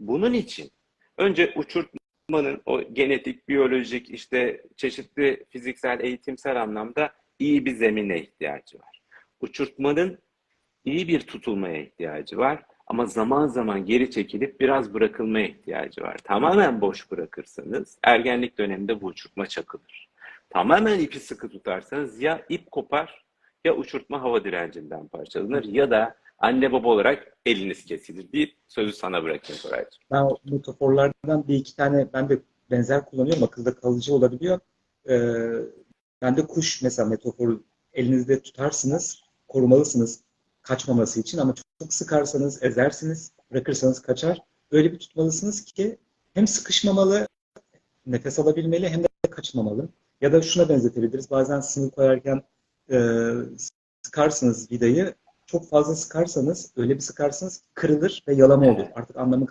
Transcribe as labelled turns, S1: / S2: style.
S1: Bunun için önce uçurtmanın o genetik, biyolojik, işte çeşitli fiziksel, eğitimsel anlamda iyi bir zemine ihtiyacı var. Uçurtmanın iyi bir tutulmaya ihtiyacı var ama zaman zaman geri çekilip biraz bırakılmaya ihtiyacı var. Tamamen boş bırakırsanız ergenlik döneminde bu uçurtma çakılır. Tamamen ipi sıkı tutarsanız ya ip kopar ya uçurtma hava direncinden parçalanır ya da anne baba olarak eliniz kesilir deyip sözü sana bırakayım Koraycığım.
S2: Ben o metaforlardan bir iki tane ben de benzer kullanıyorum. Akılda kalıcı olabiliyor. Ee, ben de kuş mesela metaforu elinizde tutarsınız, korumalısınız kaçmaması için ama çok sıkarsanız ezersiniz, bırakırsanız kaçar. Öyle bir tutmalısınız ki hem sıkışmamalı, nefes alabilmeli hem de kaçmamalı. Ya da şuna benzetebiliriz. Bazen sınır koyarken e, sıkarsınız vidayı. Çok fazla sıkarsanız, öyle bir sıkarsınız kırılır ve yalama olur. Artık anlamı